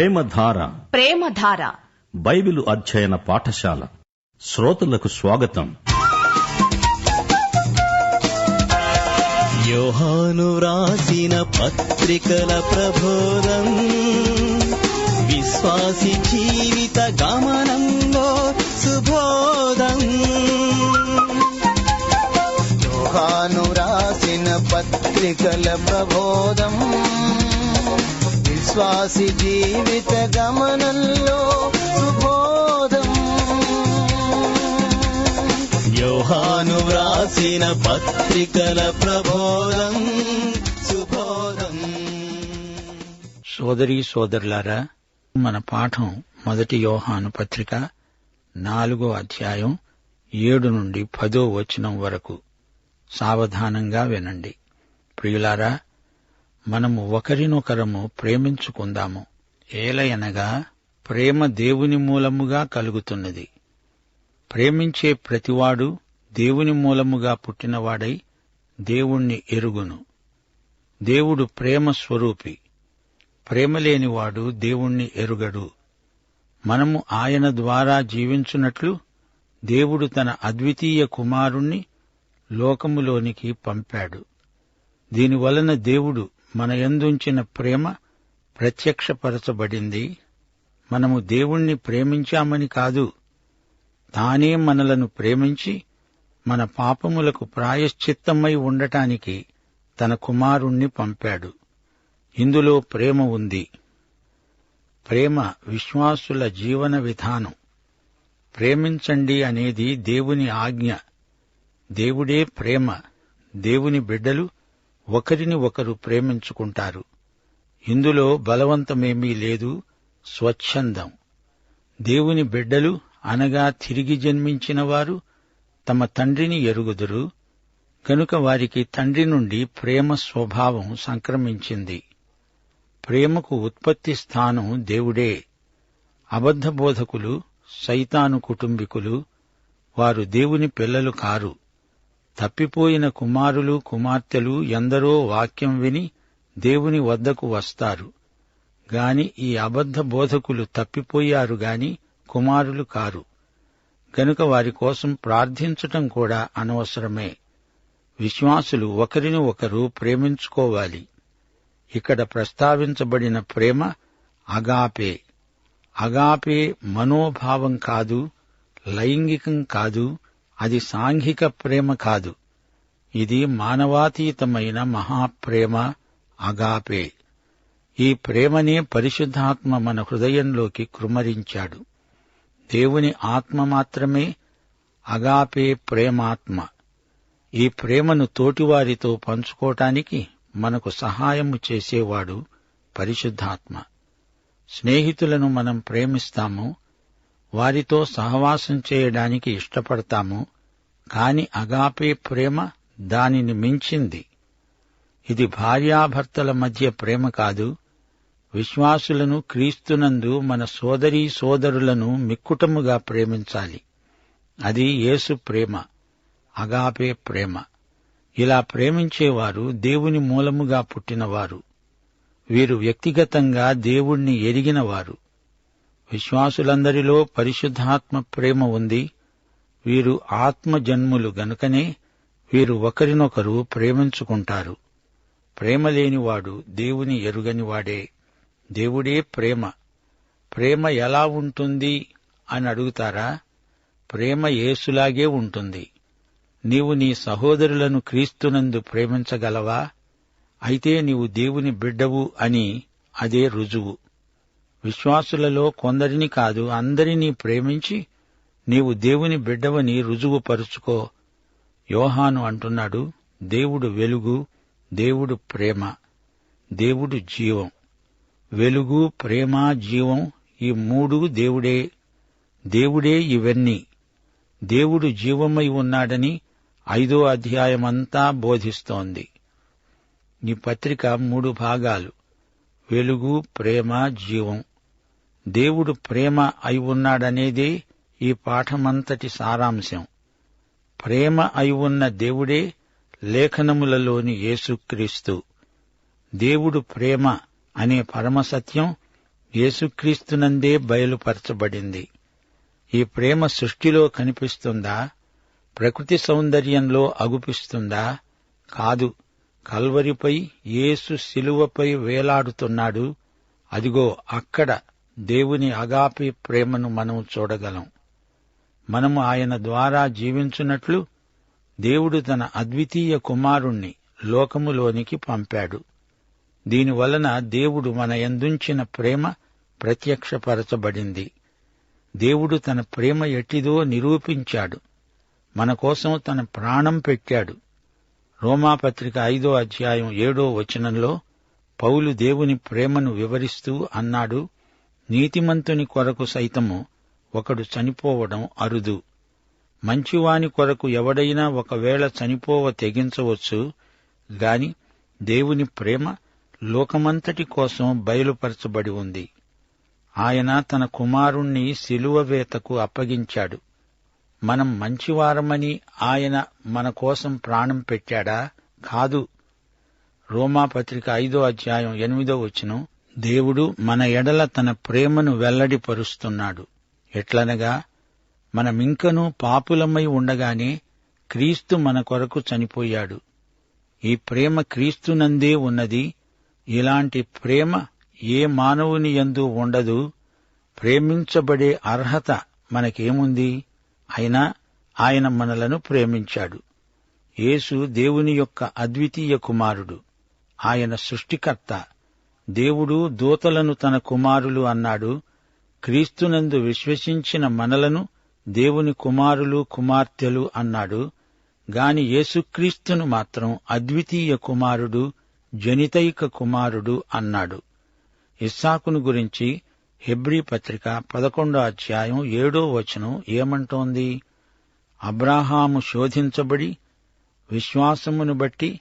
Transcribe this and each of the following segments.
ప్రేమధార. ప్రేమధార. Bible అధ్యయన పాఠశాల. శ్రోతలకు స్వాగతం. యోహాను వ్రాసిన పత్రికల ప్రబోధం. విశ్వాసి జీవిత గమనంలో సుబోధం. యోహాను రాసిన పత్రికల ప్రబోధం. విశ్వాసి జీవిత గమనంలో సుబోధం. యోహాను వ్రాసిన పత్రికల ప్రబోధం సుబోధం. సోదరి సోదరులారా మన పాఠం మొదటి యోహాను పత్రిక నాలుగో అధ్యాయం ఏడు నుండి పదో వచనం వరకు సావధానంగా వినండి. ప్రియులారా మనము ఒకరినొకరము ప్రేమించుకుందాము. ఏలయనగా ప్రేమ దేవుని మూలముగా కలుగుతున్నది. ప్రేమించే ప్రతివాడు దేవుని మూలముగా పుట్టినవాడై దేవుణ్ణి ఎరుగును. దేవుడు ప్రేమ స్వరూపి. ప్రేమలేనివాడు దేవుణ్ణి ఎరుగడు. మనము ఆయన ద్వారా జీవించున్నట్లు దేవుడు తన అద్వితీయ కుమారుణ్ణి లోకములోనికి పంపాడు. దీనివలన దేవుడు మన యందుంచిన ప్రేమ ప్రత్యక్షపరచబడింది. మనము దేవుణ్ణి ప్రేమించామని కాదు. తానే మనలను ప్రేమించి మన పాపములకు ప్రాయశ్చిత్తమై ఉండటానికి తన కుమారుణ్ణి పంపాడు. ఇందులో ప్రేమ ఉంది. ప్రేమ విశ్వాసుల జీవన విధానం. ప్రేమించండి అనేది దేవుని ఆజ్ఞ. దేవుడే ప్రేమ. దేవుని బిడ్డలు ఒకరిని ఒకరు ప్రేమించుకుంటారు. ఇందులో బలవంతమేమీ లేదు స్వచ్ఛందం. దేవుని బిడ్డలు అనగా తిరిగి జన్మించిన వారు తమ తండ్రిని ఎరుగుదురు కనుక వారికి తండ్రి నుండి ప్రేమ స్వభావం సంక్రమించింది. ప్రేమకు ఉత్పత్తి స్థానం దేవుడే. అబద్ధబోధకులు సైతాను కుటుంబికులు వారు దేవుని పిల్లలు కారు. తప్పిపోయిన కుమారులు కుమార్తెలు ఎందరో వాక్యం విని దేవుని వద్దకు వస్తారు. గాని ఈ అబద్ధ బోధకులు తప్పిపోయారు గాని కుమారులు కారు. గనుక వారి కోసం ప్రార్థించటం కూడా అనవసరమే. విశ్వాసులు ఒకరిని ఒకరు ప్రేమించుకోవాలి. ఇక్కడ ప్రస్తావించబడిన ప్రేమ అగాపే. అగాపే మనోభావం కాదు లైంగికం కాదు అది సాంఘిక ప్రేమ కాదు. ఇది మానవాతీతమైన మహాప్రేమ అగాపే. ఈ ప్రేమనే పరిశుద్ధాత్మ మన హృదయంలోకి కృమరించాడు. దేవుని ఆత్మ మాత్రమే అగాపే ప్రేమాత్మ. ఈ ప్రేమను తోటివారితో పంచుకోటానికి మనకు సహాయము చేసేవాడు పరిశుద్ధాత్మ. స్నేహితులను మనం ప్రేమిస్తాము వారితో సహవాసం చేయడానికి ఇష్టపడతాము కాని అగాపే ప్రేమ దానిని మించింది. ఇది భార్యాభర్తల మధ్య ప్రేమ కాదు విశ్వాసులను క్రీస్తునందు మన సోదరీ సోదరులను మిక్కుటముగా ప్రేమించాలి. అది యేసు ప్రేమ అగాపే ప్రేమ. ఇలా ప్రేమించేవారు దేవుని మూలముగా పుట్టినవారు. వీరు వ్యక్తిగతంగా దేవుణ్ణి ఎరిగినవారు. విశ్వాసులందరిలో పరిశుద్ధాత్మ ప్రేమ ఉంది. వీరు ఆత్మజన్ములు గనుకనే వీరు ఒకరినొకరు ప్రేమించుకుంటారు. ప్రేమ లేనివాడు దేవుని ఎరుగనివాడే. దేవుడే ప్రేమ. ప్రేమ ఎలా ఉంటుంది అని అడుగుతారా? ప్రేమ యేసులాగే ఉంటుంది. నీవు నీ సహోదరులను క్రీస్తునందు ప్రేమించగలవా? అయితే నీవు దేవుని బిడ్డవు అని అదే రుజువు. విశ్వాసులలో కొందరిని కాదు అందరినీ ప్రేమించి నీవు దేవుని బిడ్డవని రుజువుపరుచుకో. యోహాను అంటున్నాడు దేవుడు వెలుగు దేవుడు ప్రేమ దేవుడు జీవం. వెలుగు ప్రేమ జీవం ఈ మూడు దేవుడే. దేవుడే ఇవన్నీ. దేవుడు జీవమై ఉన్నాడని ఐదో అధ్యాయమంతా బోధిస్తోంది. ఈ పత్రిక మూడు భాగాలు. వెలుగు ప్రేమ జీవం. దేవుడు ప్రేమ అయి ఉన్నాడనేదే ఈ పాఠమంతటి సారాంశం. ప్రేమ అయి ఉన్న దేవుడే లేఖనములలోని యేసుక్రీస్తు. దేవుడు ప్రేమ అనే పరమసత్యం యేసుక్రీస్తునందే బయలుపరచబడింది. ఈ ప్రేమ సృష్టిలో కనిపిస్తుందా? ప్రకృతి సౌందర్యంలో అగుపిస్తుందా? కాదు. కల్వరిపై యేసు శిలువపై వేలాడుతున్నాడు. అదిగో అక్కడ దేవుని అగాపి ప్రేమను మనం చూడగలం. మనము ఆయన ద్వారా జీవించున్నట్లు దేవుడు తన అద్వితీయ కుమారుణ్ణి లోకములోనికి పంపాడు. దీనివలన దేవుడు మన యందుంచిన ప్రేమ ప్రత్యక్షపరచబడింది. దేవుడు తన ప్రేమ ఎట్టిదో నిరూపించాడు. మన కోసం తన ప్రాణం పెట్టాడు. రోమాపత్రిక ఐదో అధ్యాయం ఏడో వచనంలో పౌలు దేవుని ప్రేమను వివరిస్తూ అన్నాడు నీతిమంతుని కొరకు సైతము ఒకడు చనిపోవడం అరుదు. మంచివాని కొరకు ఎవడైనా ఒకవేళ చనిపోవ తెగించవచ్చు గాని దేవుని ప్రేమ లోకమంతటి కోసం బయలుపరచబడి ఉంది. ఆయన తన కుమారుణ్ణి శిలువవేతకు అప్పగించాడు. మనం మంచివారమని ఆయన మన కోసం ప్రాణం పెట్టాడా? కాదు. రోమాపత్రిక ఐదో అధ్యాయం ఎనిమిదో వచ్చినం దేవుడు మన ఎడల తన ప్రేమను వెల్లడిపరుస్తున్నాడు. ఎట్లనగా మనమింకనూ పాపులమై ఉండగానే క్రీస్తు మన కొరకు చనిపోయాడు. ఈ ప్రేమ క్రీస్తునందే ఉన్నది. ఇలాంటి ప్రేమ ఏ మానవుని యందు ఉండదు. ప్రేమించబడే అర్హత మనకేముంది? అయినా ఆయన మనలను ప్రేమించాడు. యేసు దేవుని యొక్క అద్వితీయ కుమారుడు. ఆయన సృష్టికర్త. దేవుడు దూతలను తన కుమారులు అన్నాడు. క్రీస్తునందు విశ్వసించిన మనలను దేవుని కుమారులు కుమార్తెలు అన్నాడు. గాని యేసుక్రీస్తును మాత్రం అద్వితీయ కుమారుడు జనితైక కుమారుడు అన్నాడు. ఇస్సాకును గురించి హెబ్రీ పత్రిక పదకొండో అధ్యాయం ఏడో వచనం ఏమంటోంది? అబ్రాహాము శోధించబడి విశ్వాసమును బట్టి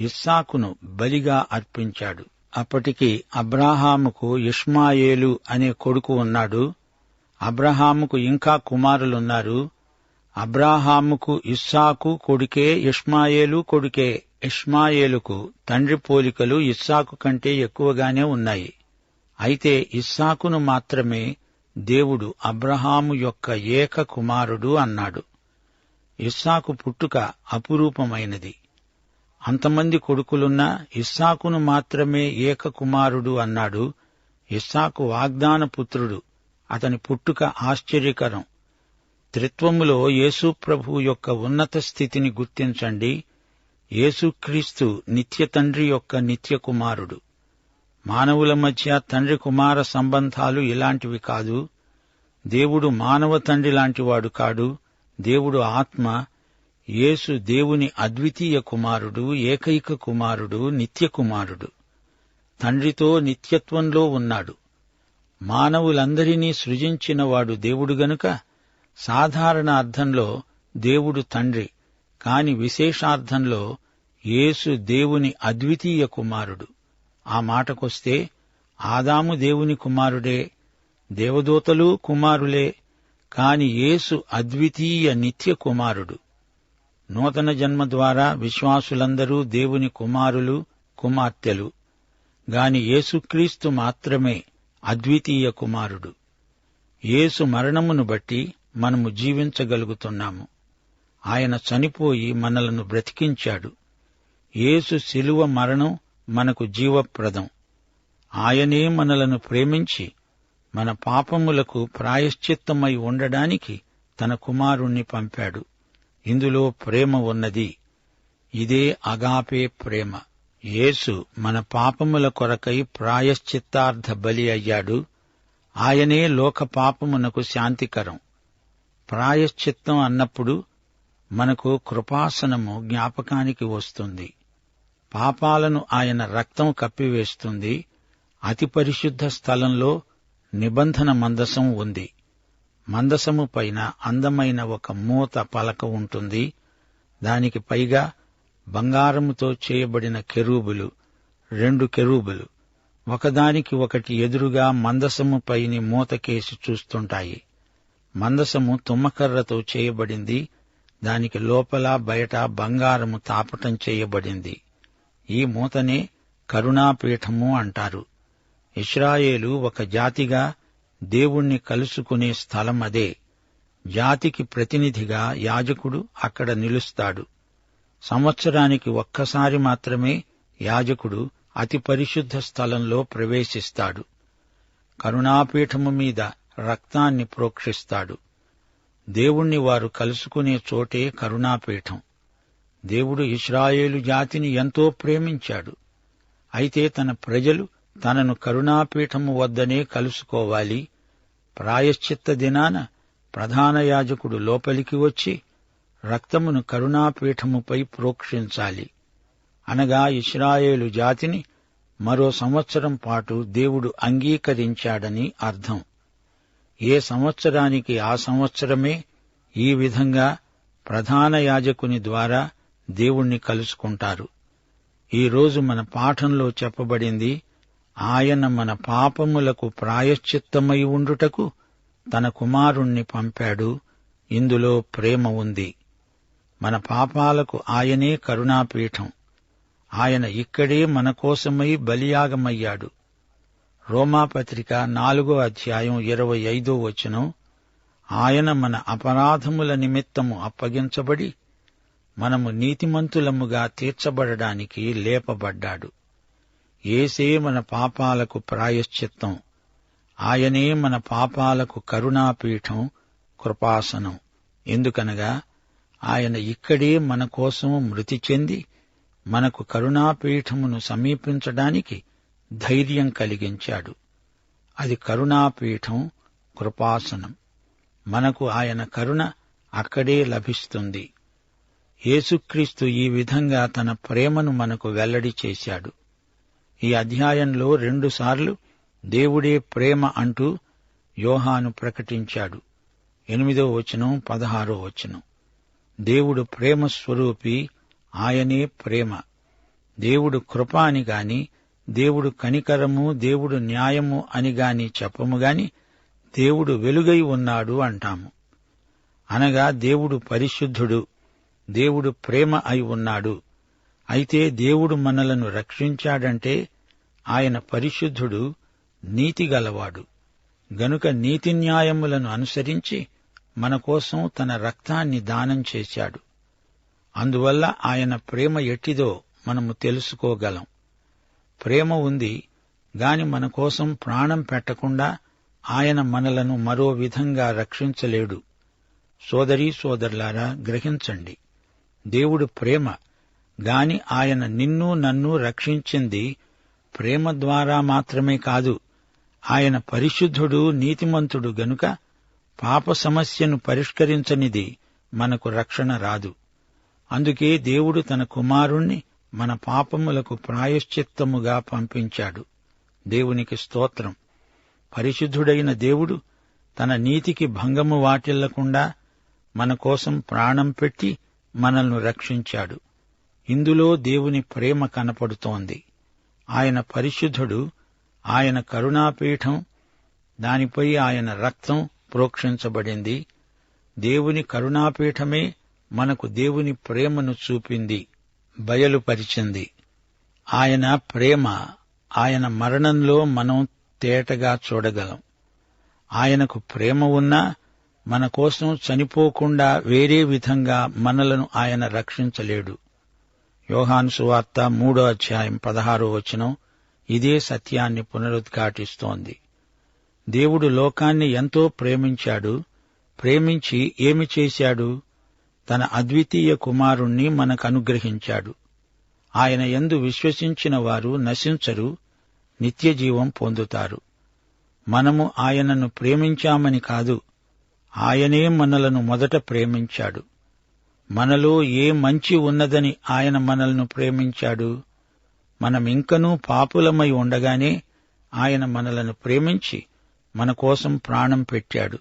ఇస్సాకును బలిగా అర్పించాడు. అప్పటికి అబ్రాహాముకు ఇష్మాయేలు అనే కొడుకు ఉన్నాడు. అబ్రహాముకు ఇంకా కుమారులున్నారు. అబ్రాహాముకు ఇస్సాకు కొడుకే ఇష్మాయేలు కొడుకే ఇష్మాయేలుకు తండ్రి పోలికలు ఇస్సాకు కంటే ఎక్కువగానే ఉన్నాయి. అయితే ఇస్సాకును మాత్రమే దేవుడు అబ్రహాము యొక్క ఏక కుమారుడు అన్నాడు. ఇస్సాకు పుట్టుక అపురూపమైనది. అంతమంది కొడుకులున్నా ఇస్సాకును మాత్రమే ఏక కుమారుడు అన్నాడు. ఇస్సాకు వాగ్దాన పుత్రుడు. అతని పుట్టుక ఆశ్చర్యకరం. త్రిత్వములో యేసుప్రభు యొక్క ఉన్నత స్థితిని గుర్తించండి. యేసుక్రీస్తు నిత్య తండ్రి యొక్క నిత్య కుమారుడు. మానవుల మధ్య తండ్రి కుమార సంబంధాలు ఇలాంటివి కాదు. దేవుడు మానవ తండ్రి లాంటివాడు కాడు. దేవుడు ఆత్మ యేసు దేవుని అద్వితీయ కుమారుడు ఏకైక కుమారుడు నిత్యకుమారుడు. తండ్రితో నిత్యత్వంలో ఉన్నాడు. మానవులందరినీ సృజించినవాడు దేవుడు గనుక సాధారణ అర్థంలో దేవుడు తండ్రి కాని విశేషార్థంలో యేసు దేవుని అద్వితీయ కుమారుడు. ఆ మాటకొస్తే ఆదాము దేవుని కుమారుడే దేవదూతలు కుమారులే కాని యేసు అద్వితీయ నిత్య కుమారుడు నూతన జన్మ ద్వారా విశ్వాసులందరూ దేవుని కుమారులు కుమార్తెలు. గాని యేసుక్రీస్తు మాత్రమే అద్వితీయ కుమారుడు. యేసు మరణమును బట్టి మనము జీవించగలుగుతున్నాము. ఆయన చనిపోయి మనలను బ్రతికించాడు. యేసు శిలువ మరణం మనకు జీవప్రదం. ఆయనే మనలను ప్రేమించి మన పాపములకు ప్రాయశ్చిత్తమై ఉండడానికి తన కుమారుణ్ణి పంపాడు. ఇందులో ప్రేమ ఉన్నది. ఇదే అగాపే ప్రేమ. యేసు మన పాపముల కొరకై ప్రాయశ్చిత్తార్థ బలి అయ్యాడు. ఆయనే లోక పాపమునకు శాంతికరం. ప్రాయశ్చిత్తం అన్నప్పుడు మనకు కృపాసనము జ్ఞాపకానికి వస్తుంది. పాపాలను ఆయన రక్తం కప్పివేస్తుంది. అతి పరిశుద్ధ స్థలంలో నిబంధన మందసం ఉంది. మందసము పైన అందమైన ఒక మూత పలక ఉంటుంది. దానికి పైగా బంగారముతో చేయబడిన కెరూబులు రెండు కెరూబులు. ఒకదానికి ఒకటి ఎదురుగా మందసము పైని మూతకేసి చూస్తుంటాయి. మందసము తుమ్మకర్రతో చేయబడింది. దానికి లోపల బయట బంగారము తాపటం చేయబడింది. ఈ మూతనే కరుణాపీఠము అంటారు. ఇస్రాయేలు ఒక జాతిగా దేవుణ్ణి కలుసుకునే స్థలం అదే. జాతికి ప్రతినిధిగా యాజకుడు అక్కడ నిలుస్తాడు. సంవత్సరానికి ఒక్కసారి మాత్రమే యాజకుడు అతి పరిశుద్ధ స్థలంలో ప్రవేశిస్తాడు. కరుణాపీఠము మీద రక్తాన్ని ప్రోక్షిస్తాడు. దేవుణ్ణి వారు కలుసుకునే చోటే కరుణాపీఠం. దేవుడు ఇస్రాయేలు జాతిని ఎంతో ప్రేమించాడు. అయితే తన ప్రజలు తనను కరుణాపీఠము వద్దనే కలుసుకోవాలి. ప్రాయశ్చిత్త దినాన ప్రధాన యాజకుడు లోపలికి వచ్చి రక్తమును కరుణాపీఠముపై ప్రోక్షించాలి. అనగా ఇస్రాయేలు జాతిని మరో సంవత్సరం పాటు దేవుడు అంగీకరించాడని అర్థం. ఏ సంవత్సరానికి ఆ సంవత్సరమే ఈ విధంగా ప్రధాన యాజకుని ద్వారా దేవుణ్ణి కలుసుకుంటారు. ఈరోజు మన పాఠంలో చెప్పబడింది ఆయన మన పాపములకు ప్రాయశ్చిత్తమై ఉండుటకు తన కుమారుణ్ణి పంపాడు. ఇందులో ప్రేమ ఉంది. మన పాపాలకు ఆయనే కరుణాపీఠం. ఆయన ఇక్కడే మన కోసమై బలియాగమయ్యాడు. రోమాపత్రిక నాలుగో అధ్యాయం ఇరవై ఐదో వచనం ఆయన మన అపరాధముల నిమిత్తము అప్పగించబడి మనము నీతిమంతులముగా తీర్చబడడానికి లేపబడ్డాడు. ఏసే మన పాపాలకు ప్రాయశ్చిత్తం. ఆయనే మన పాపాలకు కరుణాపీఠం కృపాసనం. ఎందుకనగా ఆయన ఇక్కడే మన కోసం మృతి చెంది మనకు కరుణాపీఠమును సమీపించడానికి ధైర్యం కలిగించాడు. అది కరుణాపీఠం కృపాసనం. మనకు ఆయన కరుణ అక్కడే లభిస్తుంది. యేసుక్రీస్తు ఈ విధంగా తన ప్రేమను మనకు వెల్లడి చేశాడు. ఈ అధ్యాయంలో రెండుసార్లు దేవుడే ప్రేమ అంటూ యోహాను ప్రకటించాడు. ఎనిమిదో వచనం పదహారో వచనం. దేవుడు ప్రేమ స్వరూపి ఆయనే ప్రేమ. దేవుడు కృప అని గాని దేవుడు కనికరము దేవుడు న్యాయము అని గాని చెప్పము గాని దేవుడు వెలుగై ఉన్నాడు అంటాము. అనగా దేవుడు పరిశుద్ధుడు దేవుడు ప్రేమ అయి ఉన్నాడు. అయితే దేవుడు మనలను రక్షించాడంటే ఆయన పరిశుద్ధుడు నీతిగలవాడు. గనుక నీతి న్యాయములను అనుసరించి మన కోసం తన రక్తాన్ని దానం చేశాడు. అందువల్ల ఆయన ప్రేమ ఎట్టిదో మనము తెలుసుకోగలం. ప్రేమ ఉంది గాని మన కోసం ప్రాణం పెట్టకుండా ఆయన మనలను మరో విధంగా రక్షించలేడు. సోదరీ సోదరులారా గ్రహించండి. దేవుడు ప్రేమ గాని ఆయన నిన్ను నన్ను రక్షించింది ప్రేమ ద్వారా మాత్రమే కాదు. ఆయన పరిశుద్ధుడు నీతిమంతుడు గనుక పాప సమస్యను పరిష్కరించనిది మనకు రక్షణ రాదు. అందుకే దేవుడు తన కుమారుణ్ణి మన పాపములకు ప్రాయశ్చిత్తముగా పంపించాడు. దేవునికి స్తోత్రం. పరిశుద్ధుడైన దేవుడు తన నీతికి భంగము వాటిల్లకుండా మన కోసం ప్రాణం పెట్టి మనల్ని రక్షించాడు. ఇందులో దేవుని ప్రేమ కనపడుతోంది. ఆయన పరిశుద్ధుడు ఆయన కరుణాపీఠం దానిపై ఆయన రక్తం ప్రోక్షించబడింది. దేవుని కరుణాపీఠమే మనకు దేవుని ప్రేమను చూపింది బయలుపరిచింది. ఆయన ప్రేమ ఆయన మరణంలో మనం తేటగా చూడగలం. ఆయనకు ప్రేమ ఉన్నా మన కోసం చనిపోకుండా వేరే విధంగా మనలను ఆయన రక్షించలేడు. యోహాను సువార్త మూడో అధ్యాయం పదహారో వచనం ఇదే సత్యాన్ని పునరుద్ఘాటిస్తోంది. దేవుడు లోకాన్ని ఎంతో ప్రేమించాడు. ప్రేమించి ఏమి చేశాడు? తన అద్వితీయ కుమారుణ్ణి మనకు అనుగ్రహించాడు ఆయన ఎందు విశ్వసించిన వారు నశించరు నిత్యజీవం పొందుతారు. మనము ఆయనను ప్రేమించామని కాదు ఆయనే మనలను మొదట ప్రేమించాడు. మనలో ఏ మంచి ఉన్నదని ఆయన మనల్ని ప్రేమించాడు. మనమింకనూ పాపులమై ఉండగానే ఆయన మనలను ప్రేమించి మన కోసం ప్రాణం పెట్టాడు.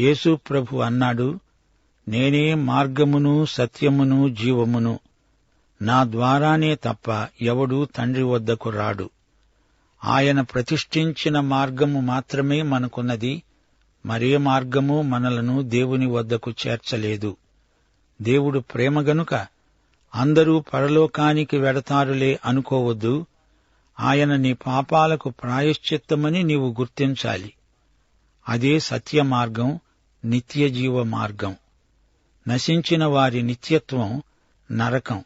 యేసు ప్రభు అన్నాడు నేనే మార్గమును సత్యమును జీవమును. నా ద్వారానే తప్ప ఎవడూ తండ్రి వద్దకు రాడు. ఆయన ప్రతిష్ఠించిన మార్గము మాత్రమే మనకున్నది. మరే మార్గము మనలను దేవుని వద్దకు చేర్చలేదు. దేవుడు ప్రేమ గనుక అందరూ పరలోకానికి వెడతారులే అనుకోవద్దు. ఆయన నీ పాపాలకు ప్రాయశ్చిత్తమని నీవు గుర్తించాలి. అదే సత్య మార్గం నిత్యజీవ మార్గం నశించిన వారి నిత్యత్వం నరకం.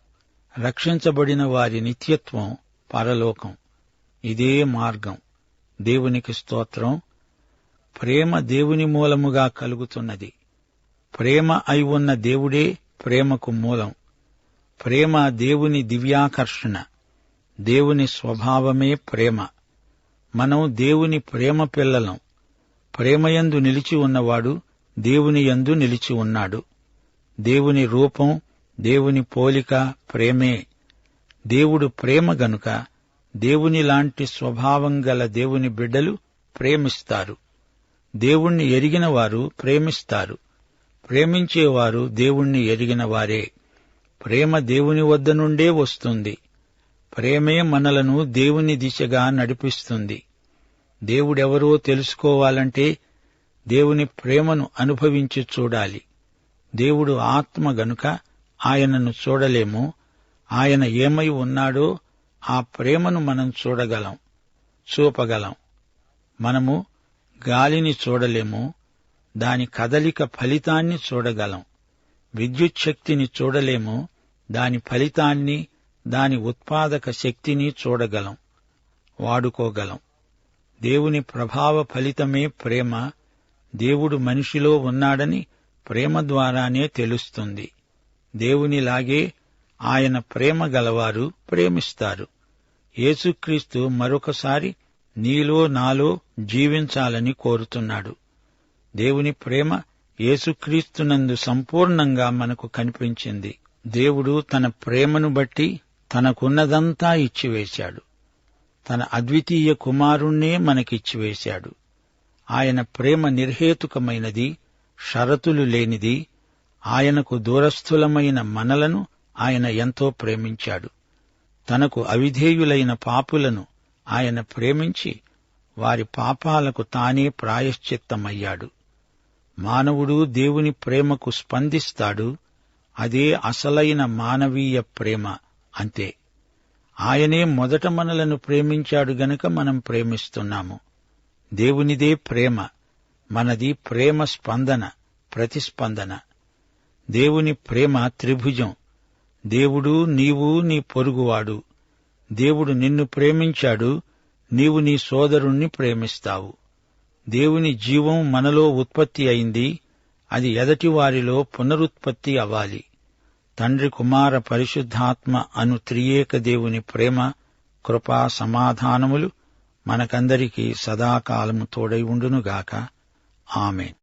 రక్షించబడిన వారి నిత్యత్వం పరలోకం. ఇదే మార్గం. దేవునికి స్తోత్రం. ప్రేమ దేవుని మూలముగా కలుగుతున్నది. ప్రేమ అయి ఉన్న దేవుడే ప్రేమకు మూలం. ప్రేమ దేవుని దివ్యాకర్షణ. దేవుని స్వభావమే ప్రేమ. మనం దేవుని ప్రేమ పిల్లలం. ప్రేమయందు నిలిచి ఉన్నవాడు దేవుని యందు నిలిచి ఉన్నాడు. దేవుని రూపం దేవుని పోలిక ప్రేమే. దేవుడు ప్రేమ గనుక దేవుని లాంటి స్వభావం గల దేవుని బిడ్డలు ప్రేమిస్తారు. దేవుణ్ణి ఎరిగిన వారు ప్రేమిస్తారు. ప్రేమించేవారు దేవుణ్ణి ఎరిగిన వారే. ప్రేమ దేవుని వద్ద నుండే వస్తుంది. ప్రేమే మనలను దేవుని దిశగా నడిపిస్తుంది. దేవుడెవరో తెలుసుకోవాలంటే దేవుని ప్రేమను అనుభవించి చూడాలి. దేవుడు ఆత్మ గనుక ఆయనను చూడలేము. ఆయన ఏమై ఉన్నాడో ఆ ప్రేమను మనం చూడగలం చూపగలం. మనము గాలిని చూడలేము. దాని కదలిక ఫలితాన్ని చూడగలం. విద్యుత్ శక్తిని చూడలేము దాని ఫలితాన్ని దాని ఉత్పాదక శక్తిని చూడగలం వాడుకోగలం. దేవుని ప్రభావ ఫలితమే ప్రేమ దేవుడు మనిషిలో ఉన్నాడని ప్రేమ ద్వారానే తెలుస్తుంది. దేవునిలాగే ఆయన ప్రేమ గలవారు ప్రేమిస్తారు. యేసుక్రీస్తు మరొకసారి నీలో నాలో జీవించాలని కోరుతున్నాడు. దేవుని ప్రేమ యేసుక్రీస్తునందు సంపూర్ణంగా మనకు కనిపించింది. దేవుడు తన ప్రేమను బట్టి తనకున్నదంతా ఇచ్చివేశాడు. తన అద్వితీయ కుమారుణ్ణే మనకిచ్చివేశాడు. ఆయన ప్రేమ నిర్హేతుకమైనది షరతులు లేనిది ఆయనకు దూరస్థులమైన మనలను ఆయన ఎంతో ప్రేమించాడు. తనకు అవిధేయులైన పాపులను ఆయన ప్రేమించి వారి పాపాలకు తానే ప్రాయశ్చిత్తమయ్యాడు. మానవుడు దేవుని ప్రేమకు స్పందిస్తాడు అదే అసలైన మానవీయ ప్రేమ అంతే. ఆయనే మొదట మనలను ప్రేమించాడు గనుక మనం ప్రేమిస్తున్నాము. దేవునిదే ప్రేమ మనది ప్రేమ స్పందన ప్రతిస్పందన. దేవుని ప్రేమ త్రిభుజం. దేవుడు నీవు నీ పొరుగువాడు. దేవుడు నిన్ను ప్రేమించాడు నీవు నీ సోదరుణ్ణి ప్రేమిస్తావు. దేవుని జీవం మనలో ఉత్పత్తి అయింది. అది ఎదటి వారిలో పునరుత్పత్తి అవ్వాలి. తండ్రి కుమార పరిశుద్ధాత్మ అను త్రియేక దేవుని ప్రేమ కృపా సమాధానములు మనకందరికీ సదాకాలము తోడై ఉండునుగాక. ఆమెన్.